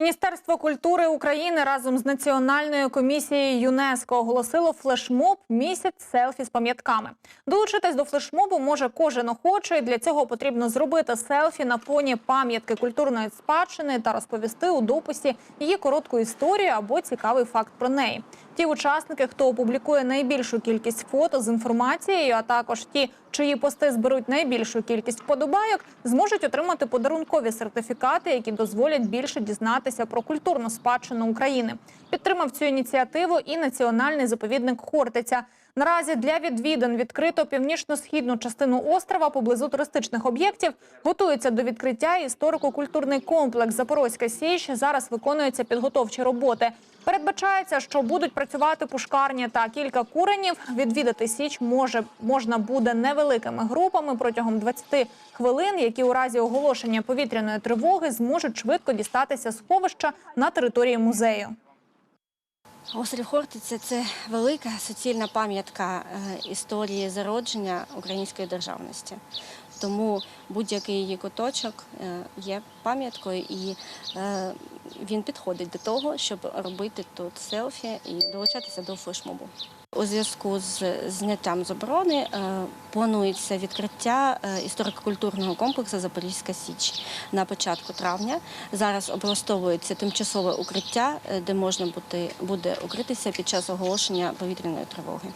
Міністерство культури України разом з Національною комісією ЮНЕСКО оголосило флешмоб місяць селфі з пам'ятками. Долучитись до флешмобу може кожен охочий. Для цього потрібно зробити селфі на фоні пам'ятки культурної спадщини та розповісти у дописі її коротку історію або цікавий факт про неї. Ті учасники, хто опублікує найбільшу кількість фото з інформацією, а також ті, чиї пости зберуть найбільшу кількість вподобайок, зможуть отримати подарункові сертифікати, які дозволять більше дізнатися про культурну спадщину України. Підтримав цю ініціативу і національний заповідник Хортиця. Наразі для відвідин відкрито північно-східну частину острова поблизу туристичних об'єктів. Готується до відкриття історико-культурний комплекс Запорозька Січ. Зараз виконуються підготовчі роботи. Передбачається, що будуть працювати пушкарні та кілька куренів. Відвідати січ може можна буде невеликими групами протягом 20 хвилин, які у разі оголошення повітряної тривоги зможуть швидко дістатися сховища на території музею. Острів Хортиця це велика суцільна пам'ятка е, історії зародження української державності. Тому будь-який її куточок е, є пам'яткою, і е, він підходить до того, щоб робити тут селфі і долучатися до флешмобу. У зв'язку з зняттям заборони е, планується відкриття е, історико-культурного комплексу Запорізька Січ на початку травня. Зараз облаштовується тимчасове укриття, е, де можна буде укритися під час оголошення повітряної тривоги.